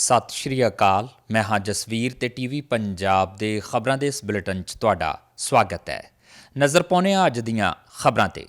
ਸਤਿ ਸ਼੍ਰੀ ਅਕਾਲ। ਮੈਂ ਹਾਂ ਜਸਵੀਰ ਤੇ ਟੀਵੀ ਪੰਜਾਬ ਦੇ ਖਬਰਾਂ ਦੇ ਇਸ ਬੁਲੇਟਿਨ 'ਚ ਤੁਹਾਡਾ ਸਵਾਗਤ ਹੈ। ਨਜ਼ਰ ਪਾਉਂਦੇ ਹਾਂ ਅੱਜ ਦੀਆਂ ਖਬਰਾਂ ਤੇ।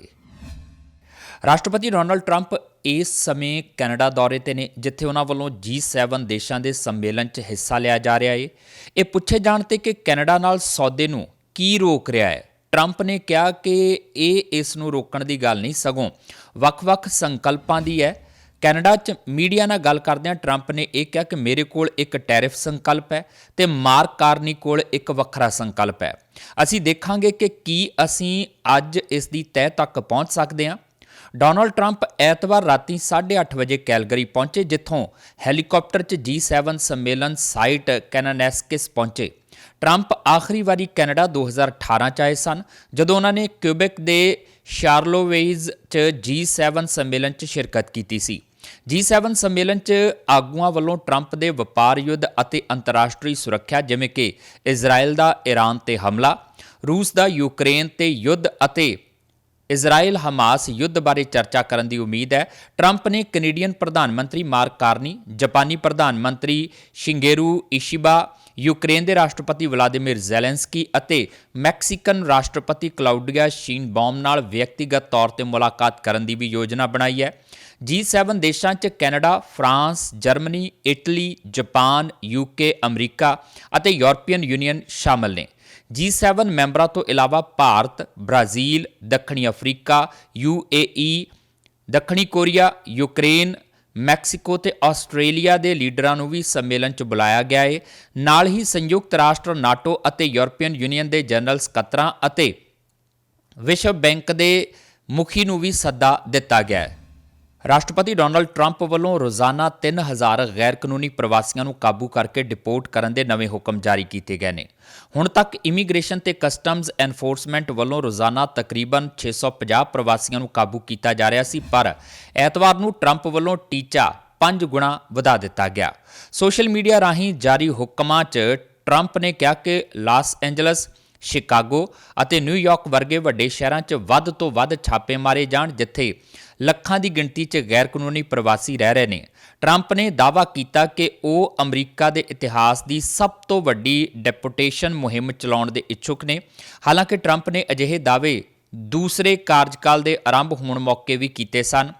ਰਾਸ਼ਟਰਪਤੀ ਡੋਨਲਡ ਟਰੰਪ ਇਸ ਸਮੇਂ ਕੈਨੇਡਾ ਦੌਰੇ ਤੇ ਨੇ, ਜਿੱਥੇ ਉਹਨਾਂ ਵੱਲੋਂ G7 ਦੇਸ਼ਾਂ ਦੇ ਸੰਮੇਲਨ 'ਚ ਹਿੱਸਾ ਲਿਆ ਜਾ ਰਿਹਾ ਏ। ਇਹ ਪੁੱਛੇ ਜਾਣ ਤੇ ਕਿ ਕੈਨੇਡਾ ਨਾਲ ਸੌਦੇ ਨੂੰ ਕੀ ਰੋਕ ਰਿਹਾ ਹੈ? ਟਰੰਪ ਨੇ ਕਿਹਾ ਕਿ ਇਹ ਇਸ ਨੂੰ ਰੋਕਣ ਦੀ ਗੱਲ ਨਹੀਂ, ਸਗੋਂ ਵੱਖ-ਵੱਖ ਸੰਕਲਪਾਂ ਦੀ ਹੈ। ਕੈਨੇਡਾ 'ਚ ਮੀਡੀਆ ਨਾਲ ਗੱਲ ਕਰਦਿਆਂ ਟਰੰਪ ਨੇ ਇਹ ਕਿਹਾ ਕਿ ਮੇਰੇ ਕੋਲ ਇੱਕ ਟੈਰਿਫ ਸੰਕਲਪ ਹੈ ਤੇ ਮਾਰਕ ਕਾਰਨੀ ਕੋਲ ਇੱਕ ਵੱਖਰਾ ਸੰਕਲਪ ਹੈ। ਅਸੀਂ ਦੇਖਾਂਗੇ ਕਿ ਕੀ ਅਸੀਂ ਅੱਜ ਇਸ ਦੀ ਤਹਿ ਤੱਕ ਪਹੁੰਚ ਸਕਦੇ ਹਾਂ। ਡੋਨਲਡ ਟਰੰਪ ਐਤਵਾਰ ਰਾਤੀ 8:30 ਵਜੇ ਕੈਲਗਰੀ ਪਹੁੰਚੇ, ਜਿੱਥੋਂ ਹੈਲੀਕਾਪਟਰ 'ਚ G7 ਸੰਮੇਲਨ ਸਾਈਟ ਕੈਨਾਨੈਸਕਿਸ ਪਹੁੰਚੇ। ਟਰੰਪ ਆਖਰੀ ਵਾਰੀ ਕੈਨੇਡਾ 2018 ਚ ਆਏ ਸਨ, ਜਦੋਂ ਉਹਨਾਂ ਨੇ ਕਿਊਬਿਕ ਦੇ ਸ਼ਾਰਲੋਵੇਜ਼ 'ਚ G7 ਸੰਮੇਲਨ 'ਚ ਸ਼ਿਰਕਤ ਕੀਤੀ ਸੀ। G7 ਸੰਮੇਲਨ 'ਚ ਆਗੂਆਂ ਵੱਲੋਂ ਟਰੰਪ ਦੇ ਵਪਾਰ ਯੁੱਧ ਅਤੇ ਅੰਤਰਰਾਸ਼ਟਰੀ ਸੁਰੱਖਿਆ ਜਿਵੇਂ ਕਿ ਇਜ਼ਰਾਈਲ ਦਾ ਈਰਾਨ ਤੇ ਹਮਲਾ ਰੂਸ ਦਾ ਯੂਕਰੇਨ ਤੇ ਯੁੱਧ ਅਤੇ ਇਜ਼ਰਾਈਲ ਹਮਾਸ ਯੁੱਧ ਬਾਰੇ ਚਰਚਾ ਕਰਨ ਦੀ ਉਮੀਦ ਹੈ। ਟਰੰਪ ਨੇ ਕੈਨੇਡੀਅਨ ਪ੍ਰਧਾਨ ਮੰਤਰੀ ਮਾਰਕ ਕਾਰਨੀ ਜਾਪਾਨੀ ਪ੍ਰਧਾਨ ਮੰਤਰੀ ਸ਼ਿੰਗੇਰੂ ਇਸ਼ੀਬਾ ਯੂਕਰੇਨ ਦੇ ਰਾਸ਼ਟਰਪਤੀ ਵਲਾਦੀਮਿਰ ਜ਼ੈਲੈਂਸਕੀ ਅਤੇ ਮੈਕਸੀਕਨ ਰਾਸ਼ਟਰਪਤੀ ਕਲਾਉਡੀਆ ਸ਼ੀਨਬਾਮ ਨਾਲ ਵਿਅਕਤੀਗਤ ਤੌਰ ਤੇ ਮੁਲਾਕਾਤ ਕਰਨ ਦੀ ਵੀ ਯੋਜਨਾ ਬਣਾਈ ਹੈ। G7 ਦੇਸ਼ਾਂ 'ਚ Canada, France, Germany, Italy, Japan, UK, America ਅਤੇ ਯੂਰਪੀਅਨ ਯੂਨੀਅਨ ਸ਼ਾਮਲ ਨੇ। G7 ਮੈਂਬਰਾਂ ਤੋਂ ਇਲਾਵਾ ਭਾਰਤ, ਬ੍ਰਾਜ਼ੀਲ, ਦੱਖਣੀ ਅਫਰੀਕਾ, UAE, ਦੱਖਣੀ ਕੋਰੀਆ, ਯੂਕਰੇਨ, ਮੈਕਸੀਕੋ ਤੇ ਆਸਟ੍ਰੇਲੀਆ ਦੇ ਲੀਡਰਾਂ ਨੂੰ ਵੀ ਸੰਮੇਲਨ 'ਚ ਬੁਲਾਇਆ ਗਿਆ ਹੈ ਨਾਲ ਹੀ ਸੰਯੁਕਤ ਰਾਸ਼ਟਰ ਨਾਟੋ ਅਤੇ ਯੂਰਪੀਅਨ ਯੂਨੀਅਨ ਦੇ ਜਨਰਲ ਸਕੱਤਰਾਂ ਅਤੇ ਵਿਸ਼ਵ ਬੈਂਕ ਦੇ ਮੁਖੀ ਨੂੰ ਵੀ ਸੱਦਾ ਦਿੱਤਾ ਗਿਆ ਹੈ। ਰਾਸ਼ਟਰਪਤੀ ਡੋਨਲਡ ਟਰੰਪ ਵੱਲੋਂ ਰੋਜ਼ਾਨਾ 3000 ਗੈਰ ਕਾਨੂੰਨੀ ਪ੍ਰਵਾਸੀਆਂ ਨੂੰ ਕਾਬੂ ਕਰਕੇ ਡਿਪੋਰਟ ਕਰਨ ਦੇ ਨਵੇਂ ਹੁਕਮ ਜਾਰੀ ਕੀਤੇ ਗਏ ਨੇ। ਹੁਣ ਤੱਕ ਇਮੀਗ੍ਰੇਸ਼ਨ ਤੇ ਕਸਟਮਜ਼ ਐਨਫੋਰਸਮੈਂਟ ਵੱਲੋਂ ਰੋਜ਼ਾਨਾ ਤਕਰੀਬਨ 650 ਪ੍ਰਵਾਸੀਆਂ ਨੂੰ ਕਾਬੂ ਕੀਤਾ ਜਾ ਰਿਹਾ ਸੀ, ਪਰ ਐਤਵਾਰ ਨੂੰ ਟਰੰਪ ਵੱਲੋਂ ਟੀਚਾ 5 ਗੁਣਾ ਵਧਾ ਦਿੱਤਾ ਗਿਆ। ਸੋਸ਼ਲ ਮੀਡੀਆ ਰਾਹੀਂ ਜਾਰੀ ਹੁਕਮਾਂ 'ਚ ਟਰੰਪ ਨੇ ਕਿਹਾ ਕਿ ਲਾਸ ਐਂਜਲਸ ਸ਼ਿਕਾਗੋ ਅਤੇ ਨਿਊਯਾਰਕ ਵਰਗੇ ਵੱਡੇ ਸ਼ਹਿਰਾਂ 'ਚ ਵੱਧ ਤੋਂ ਵੱਧ ਛਾਪੇ ਮਾਰੇ ਜਾਣ, ਜਿੱਥੇ ਲੱਖਾਂ ਦੀ ਗਿਣਤੀ 'ਚ ਗੈਰ ਕਾਨੂੰਨੀ ਪ੍ਰਵਾਸੀ ਰਹਿ ਰਹੇ ਨੇ। ਟਰੰਪ ਨੇ ਦਾਅਵਾ ਕੀਤਾ ਕਿ ਉਹ ਅਮਰੀਕਾ ਦੇ ਇਤਿਹਾਸ ਦੀ ਸਭ ਤੋਂ ਵੱਡੀ ਡੈਪੂਟੇਸ਼ਨ ਮੁਹਿੰਮ ਚਲਾਉਣ ਦੇ ਇੱਛੁਕ ਨੇ। ਹਾਲਾਂਕਿ ਟਰੰਪ ਨੇ ਅਜਿਹੇ ਦਾਅਵੇ ਦੂਸਰੇ ਕਾਰਜਕਾਲ ਦੇ ਆਰੰਭ ਹੋਣ ਮੌਕੇ ਵੀ ਕੀਤੇ ਸਨ।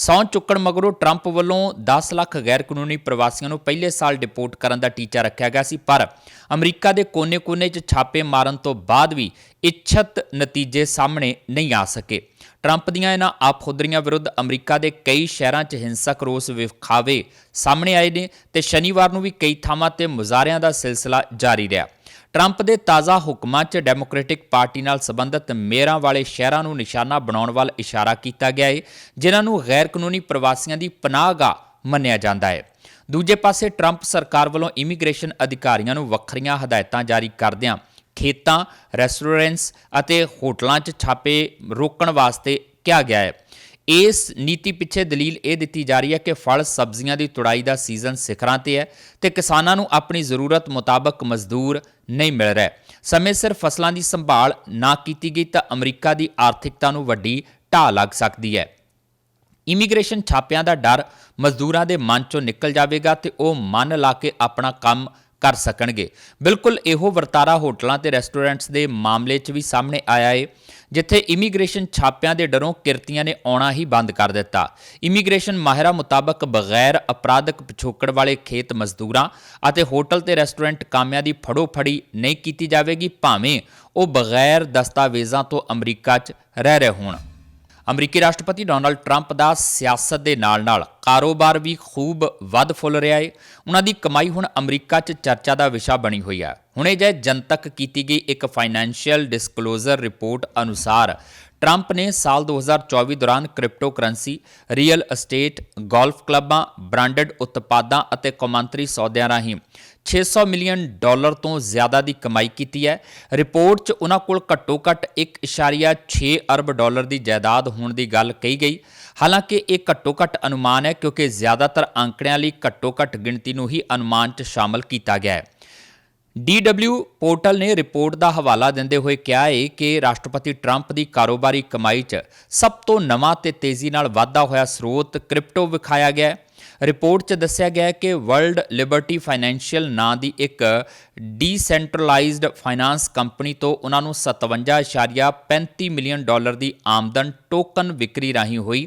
ਸਹੁੰ ਚੁੱਕਣ ਮਗਰੋਂ ਟਰੰਪ ਵੱਲੋਂ 10 ਲੱਖ ਗੈਰ ਕਾਨੂੰਨੀ ਪ੍ਰਵਾਸੀਆਂ ਨੂੰ ਪਹਿਲੇ ਸਾਲ ਡਿਪੋਰਟ ਕਰਨ ਦਾ ਟੀਚਾ ਰੱਖਿਆ ਗਿਆ ਸੀ, ਪਰ ਅਮਰੀਕਾ ਦੇ ਕੋਨੇ-ਕੋਨੇ 'ਚ ਛਾਪੇ ਮਾਰਨ ਤੋਂ ਬਾਅਦ ਵੀ ਇੱਛਤ ਨਤੀਜੇ ਸਾਹਮਣੇ ਨਹੀਂ ਆ ਸਕੇ। ਟਰੰਪ ਦੀਆਂ ਇਹਨਾਂ ਆਪਹੁਦਰੀਆਂ ਵਿਰੁੱਧ ਅਮਰੀਕਾ ਦੇ ਕਈ ਸ਼ਹਿਰਾਂ 'ਚ ਹਿੰਸਕ ਰੋਸ ਵਿਖਾਵੇ ਸਾਹਮਣੇ ਆਏ ਨੇ ਤੇ ਸ਼ਨੀਵਾਰ ਨੂੰ ਵੀ ਕਈ ਥਾਵਾਂ ਤੇ ਮੁਜ਼ਾਹਰਿਆਂ ਦਾ ਸਿਲਸਿਲਾ ਜਾਰੀ ਰਿਹਾ। ਟਰੰਪ ਦੇ ਤਾਜ਼ਾ ਹੁਕਮਾਂ 'ਚ ਡੈਮੋਕ੍ਰੈਟਿਕ ਪਾਰਟੀ ਨਾਲ ਸੰਬੰਧਿਤ ਮੇਅਰਾਂ ਵਾਲੇ ਸ਼ਹਿਰਾਂ ਨੂੰ ਨਿਸ਼ਾਨਾ ਬਣਾਉਣ ਵੱਲ ਇਸ਼ਾਰਾ ਕੀਤਾ ਗਿਆ ਹੈ ਜਿਨ੍ਹਾਂ ਨੂੰ ਗੈਰ ਕਾਨੂੰਨੀ ਪ੍ਰਵਾਸੀਆਂ ਦੀ ਪਨਾਹਗਾਹ ਮੰਨਿਆ ਜਾਂਦਾ ਹੈ। ਦੂਜੇ ਪਾਸੇ ਟਰੰਪ ਸਰਕਾਰ ਵੱਲੋਂ ਇਮੀਗ੍ਰੇਸ਼ਨ ਅਧਿਕਾਰੀਆਂ ਨੂੰ ਵੱਖਰੀਆਂ ਹਦਾਇਤਾਂ ਜਾਰੀ ਕਰਦਿਆਂ ਖੇਤਾਂ, ਰੈਸਟੋਰੈਂਟਸ ਅਤੇ ਹੋਟਲਾਂ 'ਚ ਛਾਪੇ ਰੋਕਣ ਵਾਸਤੇ ਕਿਹਾ ਗਿਆ ਹੈ। ਇਸ ਨੀਤੀ ਪਿੱਛੇ ਦਲੀਲ ਇਹ ਦਿੱਤੀ ਜਾ ਰਹੀ ਹੈ ਕਿ ਫਲ ਸਬਜ਼ੀਆਂ ਦੀ ਤੁੜਾਈ ਦਾ ਸੀਜ਼ਨ ਸਿਖਰਾਂ ਤੇ ਹੈ ਤੇ ਕਿਸਾਨਾਂ ਨੂੰ ਆਪਣੀ ਜ਼ਰੂਰਤ ਮੁਤਾਬਕ ਮਜ਼ਦੂਰ ਨਹੀਂ ਮਿਲ ਰਿਹਾ ਸਮੇਂ ਸਿਰ ਫਸਲਾਂ ਦੀ ਸੰਭਾਲ ਨਾ ਕੀਤੀ ਗਈ ਤਾਂ ਅਮਰੀਕਾ ਦੀ ਆਰਥਿਕਤਾ ਨੂੰ ਵੱਡੀ ਢਾਹ ਲੱਗ ਸਕਦੀ ਹੈ। ਇਮੀਗ੍ਰੇਸ਼ਨ ਛਾਪਿਆਂ ਦਾ ਡਰ ਮਜ਼ਦੂਰਾਂ ਦੇ ਮਨ ਚੋਂ ਨਿਕਲ ਜਾਵੇਗਾ ਤੇ ਉਹ ਮਨ ਲਾ ਕੇ ਆਪਣਾ ਕੰਮ ਕਰ ਸਕਣਗੇ। ਬਿਲਕੁਲ ਇਹੋ ਵਰਤਾਰਾ ਹੋਟਲਾਂ ਤੇ ਰੈਸਟੋਰੈਂਟਸ ਦੇ ਮਾਮਲੇ 'ਚ ਵੀ ਸਾਹਮਣੇ ਆਇਆ ਏ, ਜਿੱਥੇ ਇਮੀਗ੍ਰੇਸ਼ਨ ਛਾਪਿਆਂ ਦੇ ਡਰੋਂ ਕਿਰਤੀਆਂ ਨੇ ਆਉਣਾ ਹੀ ਬੰਦ ਕਰ ਦਿੱਤਾ। ਇਮੀਗ੍ਰੇਸ਼ਨ ਮਾਹਿਰਾਂ ਮੁਤਾਬਕ ਬਗੈਰ ਅਪਰਾਧਕ ਪਿਛੋਕੜ ਵਾਲੇ ਖੇਤ ਮਜ਼ਦੂਰਾਂ ਅਤੇ ਹੋਟਲ ਤੇ ਰੈਸਟੋਰੈਂਟ ਕਾਮਿਆਂ ਦੀ ਫੜੋ ਫੜੀ ਨਹੀਂ ਕੀਤੀ ਜਾਵੇਗੀ, ਭਾਵੇਂ ਉਹ ਬਗੈਰ ਦਸਤਾਵੇਜ਼ਾਂ ਤੋਂ ਅਮਰੀਕਾ 'ਚ ਰਹਿ ਰਹੇ ਹੋਣ। ਅਮਰੀਕੀ ਰਾਸ਼ਟਰਪਤੀ ਡੋਨਾਲਡ ਟਰੰਪ ਦਾ ਸਿਆਸਤ ਦੇ ਨਾਲ-ਨਾਲ ਕਾਰੋਬਾਰ ਵੀ ਖੂਬ ਵੱਧ ਫੁੱਲ ਰਿਹਾ ਹੈ ਉਹਨਾਂ ਦੀ ਕਮਾਈ ਹੁਣ ਅਮਰੀਕਾ 'ਚ ਚਰਚਾ ਦਾ ਵਿਸ਼ਾ ਬਣੀ ਹੋਈ ਹੈ ਹੁਣੇ ਜੇ ਜਨਤਕ ਕੀਤੀ ਗਈ ਇੱਕ ਫਾਈਨੈਂਸ਼ੀਅਲ ਡਿਸਕਲੋਜ਼ਰ ਰਿਪੋਰਟ ਅਨੁਸਾਰ ਟਰੰਪ ਨੇ ਸਾਲ 2024 ਦੌਰਾਨ crypto currency, real estate, golf ਕਲੱਬਾਂ, ਬ੍ਰਾਂਡਡ ਉਤਪਾਦਾਂ ਅਤੇ ਕੌਮਾਂਤਰੀ ਸੌਦਿਆਂ ਰਾਹੀਂ 600 ਮਿਲੀਅਨ ਡਾਲਰ ਤੋਂ ਜ਼ਿਆਦਾ ਦੀ ਕਮਾਈ ਕੀਤੀ ਹੈ। ਰਿਪੋਰਟ 'ਚ ਉਹਨਾਂ ਕੋਲ ਘੱਟੋ-ਘੱਟ 1.6 ਅਰਬ ਡਾਲਰ ਦੀ ਜਾਇਦਾਦ ਹੋਣ ਦੀ ਗੱਲ ਕਹੀ ਗਈ। ਹਾਲਾਂਕਿ ਇਹ ਘੱਟੋ-ਘੱਟ ਅਨੁਮਾਨ ਹੈ ਕਿਉਂਕਿ ਜ਼ਿਆਦਾਤਰ ਅੰਕੜਿਆਂ ਲਈ ਘੱਟੋ-ਘੱਟ ਗਿਣਤੀ ਨੂੰ ਹੀ ਅਨੁਮਾਨ 'ਚ ਸ਼ਾਮਲ ਕੀਤਾ ਗਿਆ ਹੈ। DW ਪੋਰਟਲ ਨੇ ਰਿਪੋਰਟ ਦਾ ਹਵਾਲਾ ਦਿੰਦੇ ਹੋਏ ਕਿਹਾ ਹੈ ਕਿ ਰਾਸ਼ਟਰਪਤੀ ਟਰੰਪ ਦੀ ਕਾਰੋਬਾਰੀ ਕਮਾਈ 'ਚ ਸਭ ਤੋਂ ਨਵਾਂ ਤੇ ਤੇਜ਼ੀ ਨਾਲ ਵਾਧਾ ਹੋਇਆ ਸਰੋਤ ਕ੍ਰਿਪਟੋ ਵਿਖਾਇਆ ਗਿਆ ਹੈ। ਰਿਪੋਰਟ 'ਚ ਦੱਸਿਆ ਗਿਆ ਕਿ ਵਰਲਡ ਲਿਬਰਟੀ ਫਾਈਨੈਂਸ਼ੀਅਲ ਨਾਂ ਦੀ ਇੱਕ ਡੀਸੈਂਟਰਲਾਈਜ਼ਡ ਫਾਈਨਾਂਸ ਕੰਪਨੀ ਤੋਂ ਉਹਨਾਂ ਨੂੰ 57.35 ਮਿਲੀਅਨ ਡਾਲਰ ਦੀ ਆਮਦਨ ਟੋਕਨ ਵਿਕਰੀ ਰਾਹੀਂ ਹੋਈ।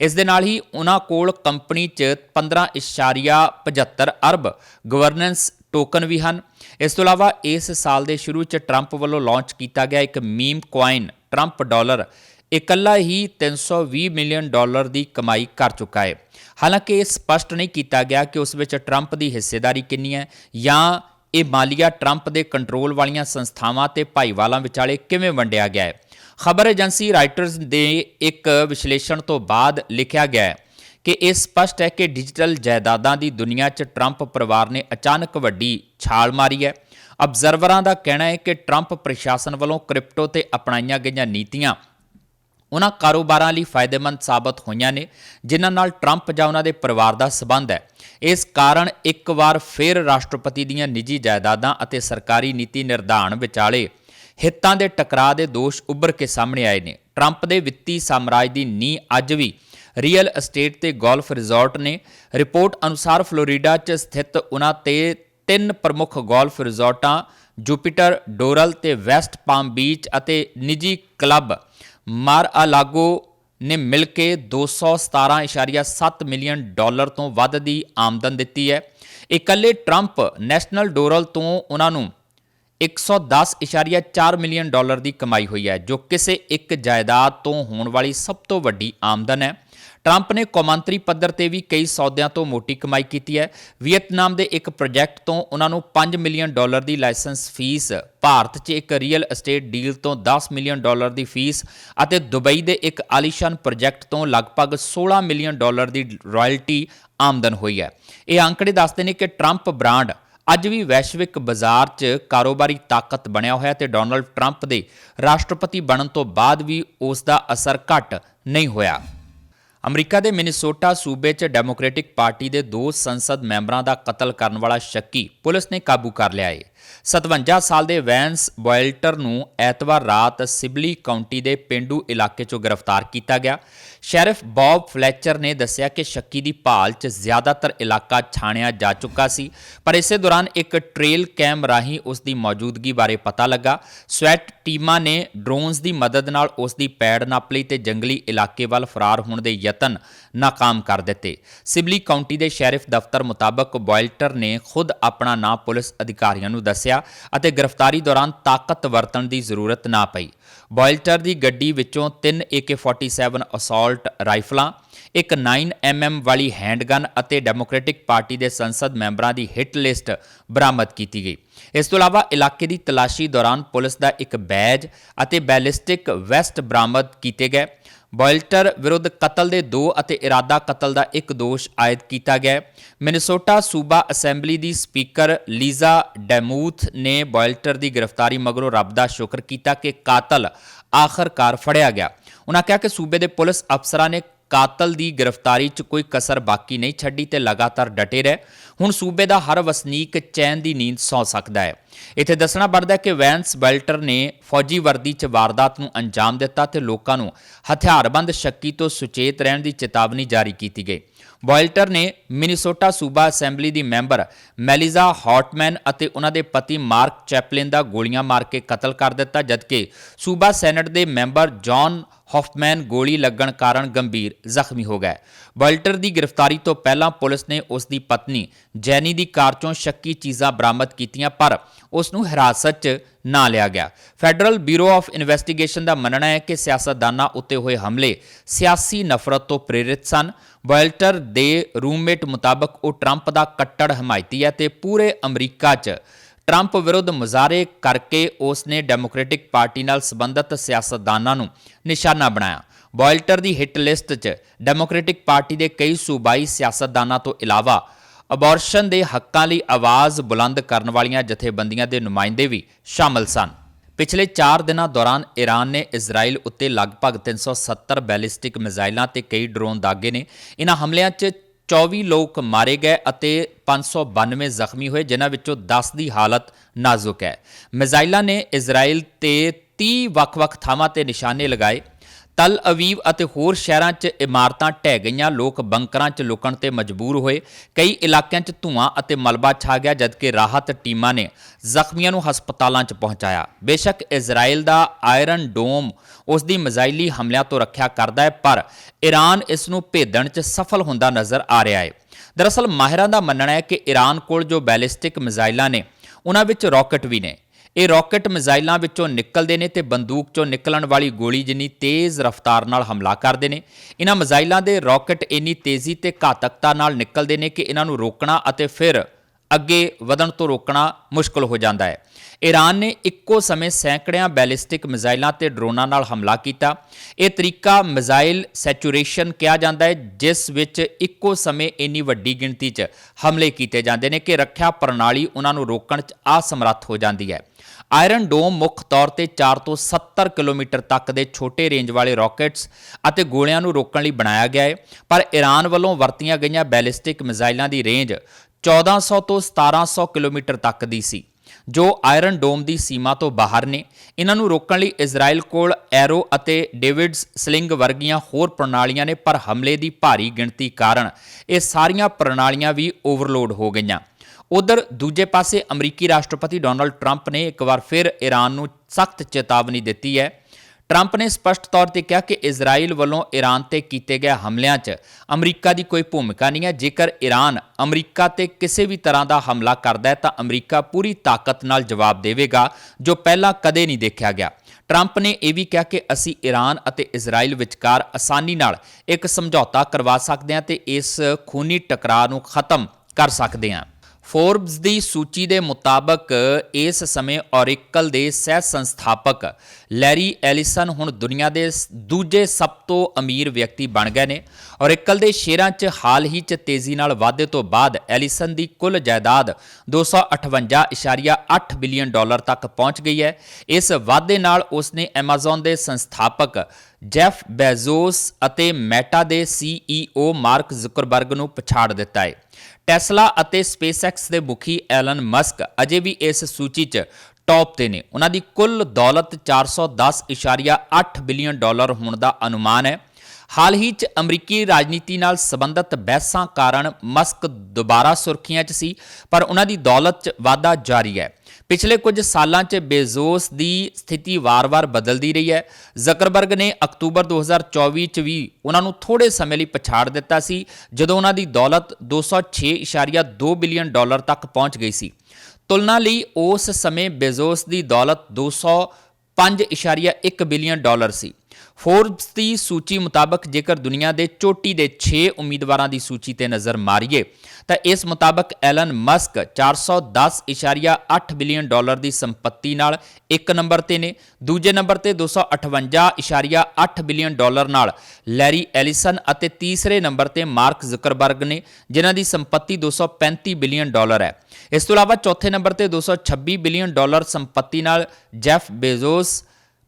ਇਸ ਦੇ ਨਾਲ ਹੀ ਉਹਨਾਂ ਕੋਲ ਕੰਪਨੀ 'ਚ 15.75 ਅਰਬ ਗਵਰਨੈਂਸ ਟੋਕਨ ਵੀ ਹਨ। ਇਸ ਤੋਂ ਇਲਾਵਾ ਇਸ ਸਾਲ ਦੇ ਸ਼ੁਰੂ 'ਚ ਟਰੰਪ ਵੱਲੋਂ ਲਾਂਚ ਕੀਤਾ ਗਿਆ ਇੱਕ ਮੀਮ ਕੁਆਇਨ, ਟਰੰਪ ਡਾਲਰ ਇਕੱਲਾ ਹੀ 320 ਮਿਲੀਅਨ ਡਾਲਰ ਦੀ ਕਮਾਈ ਕਰ ਚੁੱਕਾ ਹੈ। ਹਾਲਾਂਕਿ ਇਹ ਸਪਸ਼ਟ ਨਹੀਂ ਕੀਤਾ ਗਿਆ ਕਿ ਉਸ ਵਿੱਚ ਟਰੰਪ ਦੀ ਹਿੱਸੇਦਾਰੀ ਕਿੰਨੀ ਹੈ ਜਾਂ ਇਹ ਮਾਲੀਆ ਟਰੰਪ ਦੇ ਕੰਟਰੋਲ ਵਾਲੀਆਂ ਸੰਸਥਾਵਾਂ ਤੇ ਭਾਈਵਾਲਾਂ ਵਿਚਾਲੇ ਕਿਵੇਂ ਵੰਡਿਆ ਗਿਆ ਹੈ। ਖਬਰ ਏਜੰਸੀ ਰਾਈਟਰਸ ਦੇ ਇੱਕ ਵਿਸ਼ਲੇਸ਼ਣ ਤੋਂ ਬਾਅਦ ਲਿਖਿਆ ਗਿਆ ਹੈ ਕਿ ਇਹ ਸਪਸ਼ਟ ਹੈ ਕਿ ਡਿਜੀਟਲ ਜਾਇਦਾਦਾਂ ਦੀ ਦੁਨੀਆ 'ਚ ਟਰੰਪ ਪਰਿਵਾਰ ਨੇ ਅਚਾਨਕ ਵੱਡੀ ਛਾਲ ਮਾਰੀ ਹੈ। ਅਬਜ਼ਰਵਰਾਂ ਦਾ ਕਹਿਣਾ ਹੈ ਕਿ ਟਰੰਪ ਪ੍ਰਸ਼ਾਸਨ ਵੱਲੋਂ ਕ੍ਰਿਪਟੋ ਤੇ ਅਪਣਾਈਆਂ ਗਈਆਂ ਨੀਤੀਆਂ ਉਹਨਾਂ ਕਾਰੋਬਾਰਾਂ ਲਈ ਫਾਇਦੇਮੰਦ ਸਾਬਤ ਹੋਈਆਂ ਨੇ, ਜਿਨ੍ਹਾਂ ਨਾਲ ਟਰੰਪ ਜਾਂ ਉਹਨਾਂ ਦੇ ਪਰਿਵਾਰ ਦਾ ਸਬੰਧ ਹੈ। ਇਸ ਕਾਰਨ ਇੱਕ ਵਾਰ ਫਿਰ ਰਾਸ਼ਟਰਪਤੀ ਦੀਆਂ ਨਿੱਜੀ ਜਾਇਦਾਦਾਂ ਅਤੇ ਸਰਕਾਰੀ ਨੀਤੀ ਨਿਰਧਾਰਨ ਵਿਚਾਲੇ ਹਿੱਤਾਂ ਦੇ ਟਕਰਾਅ ਦੇ ਦੋਸ਼ ਉੱਭਰ ਕੇ ਸਾਹਮਣੇ ਆਏ ਨੇ। ਟਰੰਪ ਦੇ ਵਿੱਤੀ ਸਾਮਰਾਜ ਦੀ ਨੀਂਹ ਅੱਜ ਵੀ ਰੀਅਲ ਅਸਟੇਟ ਤੇ ਗੋਲਫ ਰਿਜ਼ੋਰਟ ਨੇ। ਰਿਪੋਰਟ ਅਨੁਸਾਰ ਫਲੋਰੀਡਾ 'ਚ ਸਥਿਤ ਉਹਨਾਂ ਤੇ ਤਿੰਨ ਪ੍ਰਮੁੱਖ ਗੋਲਫ ਰਿਜ਼ੋਰਟਾਂ, ਜੁਪੀਟਰ, ਡੋਰਲ ਤੇ ਵੈਸਟ ਪਾਮ ਬੀਚ ਅਤੇ ਨਿੱਜੀ ਕਲੱਬ ਮਾਰ ਅਲਾਗੋ ਨੇ ਮਿਲ ਕੇ 217.7 ਮਿਲੀਅਨ ਡਾਲਰ ਤੋਂ ਵੱਧ ਦੀ ਆਮਦਨ ਦਿੱਤੀ ਹੈ। ਇਕੱਲੇ ਟਰੰਪ ਨੈਸ਼ਨਲ ਡੋਰਲ ਤੋਂ ਉਹਨਾਂ ਨੂੰ 110.4 ਮਿਲੀਅਨ ਡਾਲਰ ਦੀ ਕਮਾਈ ਹੋਈ ਹੈ, ਜੋ ਕਿਸੇ ਇੱਕ ਜਾਇਦਾਦ ਤੋਂ ਹੋਣ ਵਾਲੀ ਸਭ ਤੋਂ ਵੱਡੀ ਆਮਦਨ ਹੈ। ਟਰੰਪ ਨੇ ਕੌਮਾਂਤਰੀ ਪੱਧਰ ਤੇ ਵੀ ਕਈ ਸੌਦਿਆਂ ਤੋਂ ਮੋਟੀ ਕਮਾਈ ਕੀਤੀ ਹੈ। ਵੀਅਤਨਾਮ ਦੇ ਇੱਕ ਪ੍ਰੋਜੈਕਟ ਤੋਂ ਉਹਨਾਂ ਨੂੰ 5 ਮਿਲੀਅਨ ਡਾਲਰ ਦੀ ਲਾਇਸੈਂਸ ਫੀਸ ਭਾਰਤ 'ਚ ਇੱਕ ਰੀਅਲ ਅਸਟੇਟ ਡੀਲ ਤੋਂ 10 ਮਿਲੀਅਨ ਡਾਲਰ ਦੀ ਫੀਸ ਅਤੇ ਦੁਬਈ ਦੇ ਇੱਕ ਆਲੀਸ਼ਾਨ ਪ੍ਰੋਜੈਕਟ ਤੋਂ ਲਗਭਗ 16 ਮਿਲੀਅਨ ਡਾਲਰ ਦੀ ਰਾਇਲਟੀ ਆਮਦਨ ਹੋਈ ਹੈ। ਇਹ ਅੰਕੜੇ ਦੱਸਦੇ ਨੇ ਕਿ ਟਰੰਪ ਬ੍ਰਾਂਡ ਅੱਜ ਵੀ ਵੈਸ਼ਵਿਕ ਬਾਜ਼ਾਰ 'ਚ ਕਾਰੋਬਾਰੀ ਤਾਕਤ ਬਣਿਆ ਹੋਇਆ ਤੇ ਡੋਨਲਡ ਟਰੰਪ ਦੇ ਰਾਸ਼ਟਰਪਤੀ ਬਣਨ ਤੋਂ ਬਾਅਦ ਵੀ ਉਸ ਦਾ ਅਸਰ ਘਟ ਨਹੀਂ ਹੋਇਆ। ਅਮਰੀਕਾ ਦੇ ਮਿਨੀਸੋਟਾ ਸੂਬੇ 'ਚ ਡੈਮੋਕ੍ਰੈਟਿਕ ਪਾਰਟੀ ਦੇ ਦੋ ਸੰਸਦ ਮੈਂਬਰਾਂ ਦਾ ਕਤਲ ਕਰਨ ਵਾਲਾ ਸ਼ੱਕੀ ਪੁਲਿਸ ਨੇ ਕਾਬੂ ਕਰ ਲਿਆ ਹੈ 57 ਸਾਲ ਦੇ ਵੈਂਸ ਬੋਇਲਟਰ ਨੂੰ ਐਤਵਾਰ ਰਾਤ ਸਿਬਲੀ ਕਾਉਂਟੀ ਦੇ ਪਿੰਡੂ ਇਲਾਕੇ 'ਚੋਂ ਗ੍ਰਿਫਤਾਰ ਕੀਤਾ ਗਿਆ। ਸ਼ੈਰਿਫ ਬੌਬ ਫਲੈਚਰ ਨੇ ਦੱਸਿਆ ਕਿ ਸ਼ੱਕੀ ਦੀ ਭਾਲ 'ਚ ਜ਼ਿਆਦਾਤਰ ਇਲਾਕਾ ਛਾਣਿਆ ਜਾ ਚੁੱਕਾ ਸੀ, ਪਰ ਇਸੇ ਦੌਰਾਨ ਇੱਕ ਟ੍ਰੇਲ ਕੈਮ ਰਾਹੀਂ ਉਸ ਦੀ ਮੌਜੂਦਗੀ ਬਾਰੇ ਪਤਾ ਲੱਗਾ। ਸਵੈਟ ਟੀਮਾਂ ਨੇ ਡਰੋਨਸ ਦੀ ਮਦਦ ਨਾਲ ਉਸ ਦੀ ਪੈੜ ਨਾਪ ਲਈ ਤੇ ਜੰਗਲੀ ਇਲਾਕੇ ਵੱਲ ਫਰਾਰ ਹੋਣ ਦੇ ਯਤਨ ਨਾਕਾਮ ਕਰ ਦਿੱਤੇ। ਸਿਬਲੀ ਕਾਉਂਟੀ ਦੇ ਸ਼ੈਰਿਫ ਦਫ਼ਤਰ ਮੁਤਾਬਕ ਬੋਇਲਟਰ ਨੇ ਖੁਦ ਆਪਣਾ ਨਾਂ ਪੁਲਿਸ ਅਧਿਕਾਰੀਆਂ ਨੂੰ ਦੱਸਿਆ ਅਤੇ ਗ੍ਰਿਫਤਾਰੀ ਦੌਰਾਨ ਤਾਕਤ ਵਰਤਣ ਦੀ ਜ਼ਰੂਰਤ ਨਾ ਪਈ। ਬੋਇਲਟਰ ਦੀ ਗੱਡੀ ਵਿੱਚੋਂ 3 AK47 ਅਸੌਲਟ ਰਾਈਫਲਾਂ, ਇੱਕ 9mm ਵਾਲੀ ਹੈਂਡਗਨ ਅਤੇ ਡੈਮੋਕ੍ਰੈਟਿਕ ਪਾਰਟੀ ਦੇ ਸੰਸਦ ਮੈਂਬਰਾਂ ਦੀ ਹਿੱਟ ਲਿਸਟ ਬਰਾਮਦ ਕੀਤੀ ਗਈ। ਇਸ ਤੋਂ ਇਲਾਵਾ ਇਲਾਕੇ ਦੀ ਤਲਾਸ਼ੀ ਦੌਰਾਨ ਪੁਲਿਸ ਦਾ ਇੱਕ ਬੈਜ ਅਤੇ ਬੈਲਿਸਟਿਕ ਵੈਸਟ ਬਰਾਮਦ ਕੀਤੇ ਗਏ। ਬੋਇਲਟਰ ਵਿਰੁੱਧ ਕਤਲ ਦੇ ਦੋ ਅਤੇ ਇਰਾਦਾ ਕਤਲ ਦਾ ਇੱਕ ਦੋਸ਼ ਆਇਦ ਕੀਤਾ ਗਿਆ ਹੈ। ਮਿਨੇਸੋਟਾ ਸੂਬਾ ਅਸੈਂਬਲੀ ਦੀ ਸਪੀਕਰ ਲੀਜ਼ਾ ਡੈਮੂਥ ਨੇ ਬੋਇਲਟਰ ਦੀ ਗ੍ਰਿਫਤਾਰੀ ਮਗਰੋਂ ਰੱਬ ਦਾ ਸ਼ੁਕਰ ਕੀਤਾ ਕਿ ਕਾਤਲ ਆਖਰਕਾਰ ਫੜਿਆ ਗਿਆ ਉਹਨਾਂ ਕਿਹਾ ਕਿ ਸੂਬੇ ਦੇ ਪੁਲਿਸ ਅਫਸਰਾਂ ਨੇ ਕਾਤਲ ਦੀ ਗ੍ਰਿਫਤਾਰੀ 'ਚ ਕੋਈ ਕਸਰ ਬਾਕੀ ਨਹੀਂ ਛੱਡੀ ਤੇ ਲਗਾਤਾਰ ਡਟੇ ਰਹੇ। ਹੁਣ ਸੂਬੇ ਦਾ ਹਰ ਵਸਨੀਕ ਚੈਨ ਦੀ ਨੀਂਦ ਸੌ ਸਕਦਾ ਹੈ। ਇੱਥੇ ਦੱਸਣਾ ਬਣਦਾ ਕਿ ਵੈਂਸ ਬੈਲਟਰ ਨੇ ਫੌਜੀ ਵਰਦੀ 'ਚ ਵਾਰਦਾਤ ਨੂੰ ਅੰਜਾਮ ਦਿੱਤਾ ਤੇ ਲੋਕਾਂ ਨੂੰ ਹਥਿਆਰਬੰਦ ਸ਼ੱਕੀ ਤੋਂ ਸੁਚੇਤ ਰਹਿਣ ਦੀ ਚੇਤਾਵਨੀ ਜਾਰੀ ਕੀਤੀ ਗਈ। ਬੋਇਲਟਰ ਨੇ ਮਿਨੀਸੋਟਾ ਸੂਬਾ ਅਸੈਂਬਲੀ ਦੀ ਮੈਂਬਰ ਮੈਲਿਜ਼ਾ ਹਾਟਮੈਨ ਅਤੇ ਉਹਨਾਂ ਦੇ ਪਤੀ ਮਾਰਕ ਚੈਪਲਿਨ ਦਾ ਗੋਲੀਆਂ ਮਾਰ ਕੇ ਕਤਲ ਕਰ ਦਿੱਤਾ, ਜਦਕਿ ਸੂਬਾ ਸੈਨੇਟ ਦੇ ਮੈਂਬਰ ਜੌਨ ਹੌਫਮੈਨ ਗੋਲੀ ਲੱਗਣ ਕਾਰਨ ਗੰਭੀਰ ਜ਼ਖਮੀ ਹੋ ਗਏ। ਬੋਇਲਟਰ ਦੀ ਗ੍ਰਿਫਤਾਰੀ ਤੋਂ ਪਹਿਲਾਂ ਪੁਲਿਸ ਨੇ ਉਸ ਦੀ ਪਤਨੀ ਜੈਨੀ ਦੀ ਕਾਰ ਚੋਂ ਸ਼ੱਕੀ ਚੀਜ਼ਾਂ ਬਰਾਮਦ ਕੀਤੀਆਂ, ਪਰ ਉਸ ਨੂੰ ਹਿਰਾਸਤ 'ਚ ਨਾ ਲਿਆ ਗਿਆ। ਫੈਡਰਲ ਬਿਊਰੋ ਆਫ ਇਨਵੈਸਟੀਗੇਸ਼ਨ ਦਾ ਮੰਨਣਾ ਹੈ ਕਿ ਸਿਆਸਤਦਾਨਾਂ ਉੱਤੇ ਹੋਏ ਹਮਲੇ ਸਿਆਸੀ ਨਫ਼ਰਤ ਤੋਂ ਪ੍ਰੇਰਿਤ ਸਨ। ਬੋਇਲਟਰ ਦੇ ਰੂਮਮੇਟ ਮੁਤਾਬਕ ਉਹ ਟਰੰਪ ਦਾ ਕੱਟੜ ਹਮਾਇਤੀ ਹੈ ਤੇ ਪੂਰੇ ਅਮਰੀਕਾ 'ਚ ਟਰੰਪ ਵਿਰੁੱਧ ਮੁਜ਼ਾਹਰੇ ਕਰਕੇ ਉਸ ਨੇ ਡੈਮੋਕ੍ਰੈਟਿਕ ਪਾਰਟੀ ਨਾਲ ਸੰਬੰਧਿਤ ਸਿਆਸਤਦਾਨਾਂ ਨੂੰ ਨਿਸ਼ਾਨਾ ਬਣਾਇਆ। ਬੋਇਲਟਰ ਦੀ ਹਿੱਟ ਲਿਸਟ 'ਚ ਡੈਮੋਕ੍ਰੈਟਿਕ ਪਾਰਟੀ ਦੇ ਕਈ ਸੂਬਾਈ ਸਿਆਸਤਦਾਨਾਂ ਤੋਂ ਇਲਾਵਾ ਅਬੋਰਸ਼ਨ ਦੇ ਹੱਕਾਂ ਲਈ ਆਵਾਜ਼ ਬੁਲੰਦ ਕਰਨ ਵਾਲੀਆਂ ਜਥੇਬੰਦੀਆਂ ਦੇ ਨੁਮਾਇੰਦੇ ਵੀ ਸ਼ਾਮਲ ਸਨ। ਪਿਛਲੇ 4 ਦਿਨਾਂ ਦੌਰਾਨ ਈਰਾਨ ਨੇ ਇਜ਼ਰਾਈਲ ਉੱਤੇ ਲਗਭਗ 370 ਬੈਲਿਸਟਿਕ ਮਿਜ਼ਾਈਲਾਂ ਤੇ ਕਈ ਡਰੋਨ ਦਾਗੇ ਨੇ। ਇਨ੍ਹਾਂ ਹਮਲਿਆਂ 'ਚ 24 ਲੋਕ ਮਾਰੇ ਗਏ ਅਤੇ 592 ਜ਼ਖਮੀ ਹੋਏ, ਜਿਨ੍ਹਾਂ ਵਿੱਚੋਂ 10 ਦੀ ਹਾਲਤ ਨਾਜ਼ੁਕ ਹੈ। ਮਿਜ਼ਾਈਲਾਂ ਨੇ ਇਜ਼ਰਾਈਲ ਤੇ 30 ਵੱਖ-ਵੱਖ ਥਾਵਾਂ ਤੇ ਨਿਸ਼ਾਨੇ ਲਗਾਏ। ਤਲ ਅਵੀਵ ਅਤੇ ਹੋਰ ਸ਼ਹਿਰਾਂ 'ਚ ਇਮਾਰਤਾਂ ਢਹਿ ਗਈਆਂ, ਲੋਕ ਬੰਕਰਾਂ 'ਚ ਲੁਕਣ ਤੇ ਮਜਬੂਰ ਹੋਏ। ਕਈ ਇਲਾਕਿਆਂ 'ਚ ਧੂਆਂ ਅਤੇ ਮਲਬਾ ਛਾ ਗਿਆ, ਜਦਕਿ ਰਾਹਤ ਟੀਮਾਂ ਨੇ ਜ਼ਖਮੀਆਂ ਨੂੰ ਹਸਪਤਾਲਾਂ 'ਚ ਪਹੁੰਚਾਇਆ। ਬੇਸ਼ੱਕ ਇਜ਼ਰਾਈਲ ਦਾ ਆਇਰਨ ਡੋਮ ਉਸ ਦੀ ਮਿਜ਼ਾਈਲੀ ਹਮਲਿਆਂ ਤੋਂ ਰੱਖਿਆ ਕਰਦਾ ਹੈ, ਪਰ ਈਰਾਨ ਇਸ ਨੂੰ ਭੇਦਣ 'ਚ ਸਫਲ ਹੁੰਦਾ ਨਜ਼ਰ ਆ ਰਿਹਾ ਹੈ। ਦਰਅਸਲ ਮਾਹਿਰਾਂ ਦਾ ਮੰਨਣਾ ਹੈ ਕਿ ਈਰਾਨ ਕੋਲ ਜੋ ਬੈਲਿਸਟਿਕ ਮਿਜ਼ਾਈਲਾਂ ਨੇ, ਉਹਨਾਂ ਵਿੱਚ ਰਾਕਟ ਵੀ ਨੇ। ਇਹ ਰਾਕਟ ਮਿਜ਼ਾਈਲਾਂ ਵਿੱਚੋਂ ਨਿਕਲਦੇ ਨੇ ਤੇ ਬੰਦੂਕ ਚੋਂ ਨਿਕਲਣ ਵਾਲੀ ਗੋਲੀ ਜਿੰਨੀ ਤੇਜ਼ ਰਫ਼ਤਾਰ ਨਾਲ ਹਮਲਾ ਕਰਦੇ ਨੇ। ਇਹਨਾਂ ਮਿਜ਼ਾਈਲਾਂ ਦੇ ਰਾਕਟ ਇੰਨੀ ਤੇਜ਼ੀ ਤੇ ਘਾਤਕਤਾ ਨਾਲ ਨਿਕਲਦੇ ਨੇ ਕਿ ਇਹਨਾਂ ਨੂੰ ਰੋਕਣਾ ਅਤੇ ਫਿਰ ਅੱਗੇ ਵਧਣ ਤੋਂ ਰੋਕਣਾ ਮੁਸ਼ਕਲ ਹੋ ਜਾਂਦਾ ਹੈ। ਈਰਾਨ ਨੇ ਇੱਕੋ ਸਮੇਂ ਸੈਂਕੜਿਆਂ ਬੈਲਿਸਟਿਕ ਮਿਜ਼ਾਈਲਾਂ ਤੇ ਡਰੋਨਾਂ ਨਾਲ ਹਮਲਾ ਕੀਤਾ। ਇਹ ਤਰੀਕਾ ਮਿਜ਼ਾਈਲ ਸੈਚੂਰੇਸ਼ਨ ਕਿਹਾ ਜਾਂਦਾ ਹੈ, ਜਿਸ ਵਿੱਚ ਇੱਕੋ ਸਮੇਂ ਇੰਨੀ ਵੱਡੀ ਗਿਣਤੀ 'ਚ ਹਮਲੇ ਕੀਤੇ ਜਾਂਦੇ ਨੇ ਕਿ ਰੱਖਿਆ ਪ੍ਰਣਾਲੀ ਉਹਨਾਂ ਨੂੰ ਰੋਕਣ 'ਚ ਅਸਮਰੱਥ ਹੋ ਜਾਂਦੀ ਹੈ। ਆਇਰਨ ਡੋਮ ਮੁੱਖ ਤੌਰ ਤੇ 4 ਤੋਂ 70 ਕਿਲੋਮੀਟਰ ਤੱਕ ਦੇ ਛੋਟੇ ਰੇਂਜ ਵਾਲੇ ਰਾਕਟਸ ਅਤੇ ਗੋਲਿਆਂ ਨੂੰ ਰੋਕਣ ਲਈ ਬਣਾਇਆ ਗਿਆ ਹੈ, ਪਰ ਈਰਾਨ ਵੱਲੋਂ ਵਰਤੀਆਂ ਗਈਆਂ ਬੈਲਿਸਟਿਕ ਮਿਜ਼ਾਈਲਾਂ ਦੀ ਰੇਂਜ 1400 ਤੋਂ 1700 ਕਿਲੋਮੀਟਰ ਤੱਕ ਦੀ ਸੀ। ਜੋ ਆਇਰਨ ਡੋਮ ਦੀ ਸੀਮਾ ਤੋਂ ਬਾਹਰ ਨੇ, ਇਹਨਾਂ ਨੂੰ ਰੋਕਣ ਲਈ ਇਜ਼ਰਾਈਲ ਕੋਲ ਐਰੋ ਅਤੇ ਡੇਵਿਡਸ ਸਲਿੰਗ ਵਰਗੀਆਂ ਹੋਰ ਪ੍ਰਣਾਲੀਆਂ ਨੇ ਪਰ ਹਮਲੇ ਦੀ ਭਾਰੀ ਗਿਣਤੀ ਕਾਰਨ ਇਹ ਸਾਰੀਆਂ ਪ੍ਰਣਾਲੀਆਂ ਵੀ ਓਵਰਲੋਡ ਹੋ ਗਈਆਂ। ਉਧਰ ਦੂਜੇ ਪਾਸੇ ਅਮਰੀਕੀ ਰਾਸ਼ਟਰਪਤੀ ਡੋਨਲਡ ਟਰੰਪ ਨੇ ਇੱਕ ਵਾਰ ਫਿਰ ਈਰਾਨ ਨੂੰ ਸਖਤ ਚੇਤਾਵਨੀ ਦਿੱਤੀ ਹੈ ਟਰੰਪ ਨੇ ਸਪਸ਼ਟ ਤੌਰ ਤੇ ਕਿਹਾ ਕਿ ਇਜ਼ਰਾਈਲ ਵੱਲੋਂ ਈਰਾਨ ਤੇ ਕੀਤੇ ਗਏ ਹਮਲਿਆਂ 'ਚ ਅਮਰੀਕਾ ਦੀ ਕੋਈ ਭੂਮਿਕਾ ਨਹੀਂ ਹੈ। ਜੇਕਰ ਈਰਾਨ ਅਮਰੀਕਾ ਤੇ ਕਿਸੇ ਵੀ ਤਰ੍ਹਾਂ ਦਾ ਹਮਲਾ ਕਰਦਾ ਹੈ ਤਾਂ ਅਮਰੀਕਾ ਪੂਰੀ ਤਾਕਤ ਨਾਲ ਜਵਾਬ ਦੇਵੇਗਾ, ਜੋ ਪਹਿਲਾਂ ਕਦੇ ਨਹੀਂ ਦੇਖਿਆ ਗਿਆ। ਟਰੰਪ ਨੇ ਇਹ ਵੀ ਕਿਹਾ ਕਿ ਅਸੀਂ ਈਰਾਨ ਅਤੇ ਇਜ਼ਰਾਈਲ ਵਿਚਕਾਰ ਆਸਾਨੀ ਨਾਲ ਇੱਕ ਸਮਝੌਤਾ ਕਰਵਾ ਸਕਦੇ ਹਾਂ ਤੇ ਇਸ ਖੂਨੀ ਟਕਰਾਅ ਨੂੰ ਖਤਮ ਕਰ ਸਕਦੇ ਹਾਂ। ਫੋਰਬਸ ਦੀ ਸੂਚੀ ਦੇ ਮੁਤਾਬਕ ਇਸ ਸਮੇਂ ਔਰੇਕਲ ਦੇ ਸਹਿ ਸੰਸਥਾਪਕ ਲੈਰੀ ਐਲਿਸਨ ਹੁਣ ਦੁਨੀਆ ਦੇ ਦੂਜੇ ਸਭ ਤੋਂ ਅਮੀਰ ਵਿਅਕਤੀ ਬਣ ਗਏ ਨੇ। ਔਰੇਕਲ ਦੇ ਸ਼ੇਅਰਾਂ 'ਚ ਹਾਲ ਹੀ 'ਚ ਤੇਜ਼ੀ ਨਾਲ ਵਾਧੇ ਤੋਂ ਬਾਅਦ ਐਲਿਸਨ ਦੀ ਕੁੱਲ ਜਾਇਦਾਦ 258.8 ਬਿਲੀਅਨ ਡਾਲਰ ਤੱਕ ਪਹੁੰਚ ਗਈ ਹੈ। ਇਸ ਵਾਧੇ ਨਾਲ ਉਸਨੇ Amazon ਦੇ ਸੰਸਥਾਪਕ ਜੈਫ ਬੈਜ਼ੋਸ ਅਤੇ ਮੈਟਾ ਦੇ CEO ਮਾਰਕ ਜ਼ੁਕਰਬਰਗ ਨੂੰ ਪਛਾੜ ਦਿੱਤਾ ਹੈ। ਟੈਸਲਾ ਅਤੇ ਸਪੇਸਐਕਸ ਦੇ ਮੁਖੀ ਐਲਨ ਮਸਕ ਅਜੇ ਵੀ ਇਸ ਸੂਚੀ 'ਚ ਟੌਪ ਤੇ ਨੇ। ਉਹਨਾਂ ਦੀ ਕੁੱਲ ਦੌਲਤ 410.8 ਬਿਲੀਅਨ ਡਾਲਰ ਹੋਣ ਦਾ ਅਨੁਮਾਨ ਹੈ। ਹਾਲ ਹੀ 'ਚ ਅਮਰੀਕੀ ਰਾਜਨੀਤੀ ਨਾਲ ਸੰਬੰਧਿਤ ਬਹਿਸਾਂ ਕਾਰਨ ਮਸਕ ਦੁਬਾਰਾ ਸੁਰਖੀਆਂ 'ਚ ਸੀ, ਪਰ ਉਹਨਾਂ ਦੀ ਦੌਲਤ 'ਚ ਵਾਧਾ ਜਾਰੀ ਹੈ। ਪਿਛਲੇ ਕੁਝ ਸਾਲਾਂ 'ਚ ਬੇਜ਼ੋਸ ਦੀ ਸਥਿਤੀ ਵਾਰ-ਵਾਰ ਬਦਲਦੀ ਰਹੀ ਹੈ। ਜ਼ਕਰਬਰਗ ਨੇ ਅਕਤੂਬਰ 2024 'ਚ ਵੀ ਉਹਨਾਂ ਨੂੰ ਥੋੜੇ ਸਮੇਂ ਲਈ ਪਛਾੜ ਦਿੱਤਾ ਸੀ, ਜਦੋਂ ਉਹਨਾਂ ਦੀ ਦੌਲਤ 206.2 ਬਿਲੀਅਨ ਡਾਲਰ ਤੱਕ ਪਹੁੰਚ ਗਈ ਸੀ। ਤੁਲਨਾ ਲਈ ਉਸ ਸਮੇਂ ਬੇਜ਼ੋਸ ਦੀ ਦੌਲਤ 205.1 ਬਿਲੀਅਨ ਡਾਲਰ ਸੀ। ਫੋਰਬਸ ਦੀ ਸੂਚੀ ਮੁਤਾਬਕ ਜੇਕਰ ਦੁਨੀਆ ਦੇ ਚੋਟੀ ਦੇ 6 ਉਮੀਦਵਾਰਾਂ ਦੀ ਸੂਚੀ ਤੇ ਨਜ਼ਰ ਮਾਰੀਏ, ਤਾਂ ਇਸ ਮੁਤਾਬਕ ਐਲਨ ਮਸਕ 410.8 ਬਿਲੀਅਨ ਡਾਲਰ ਦੀ ਸੰਪਤੀ ਨਾਲ ਇੱਕ ਨੰਬਰ ਤੇ ਨੇ, ਦੂਜੇ ਨੰਬਰ ਤੇ 258.8 ਬਿਲੀਅਨ ਡਾਲਰ ਨਾਲ ਲੈਰੀ ਐਲਿਸਨ ਅਤੇ ਤੀਸਰੇ ਨੰਬਰ ਤੇ ਮਾਰਕ ਜ਼ੁਕਰਬਰਗ ਨੇ, ਜਿਨ੍ਹਾਂ ਦੀ ਸੰਪਤੀ 235 ਬਿਲੀਅਨ ਡਾਲਰ ਹੈ। ਇਸ ਤੋਂ ਇਲਾਵਾ ਚੌਥੇ ਨੰਬਰ ਤੇ 226 ਬਿਲੀਅਨ ਡਾਲਰ ਸੰਪਤੀ ਨਾਲ ਜੈਫ ਬੇਜ਼ੋਸ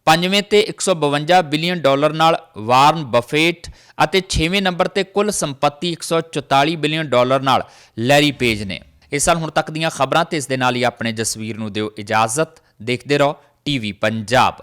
ਪੰਜਵੇਂ ਤੇ 152 ਬਿਲੀਅਨ ਡਾਲਰ ਨਾਲ ਵਾਰਨ ਬਫੇਟ ਅਤੇ 6ਵੇਂ ਨੰਬਰ ਤੇ ਕੁੱਲ ਸੰਪਤੀ 144 ਬਿਲੀਅਨ ਡਾਲਰ ਨਾਲ ਲੈਰੀ ਪੇਜ ਨੇ। ਇਸ ਸਾਲ ਹੁਣ ਤੱਕ ਦੀਆਂ ਖਬਰਾਂ ਤੇ ਇਸ ਦੇ ਨਾਲ ਹੀ ਆਪਣੇ ਜਸਵੀਰ ਨੂੰ ਦਿਓ ਇਜਾਜ਼ਤ। ਦੇਖਦੇ ਰਹੋ ਟੀਵੀ ਪੰਜਾਬ।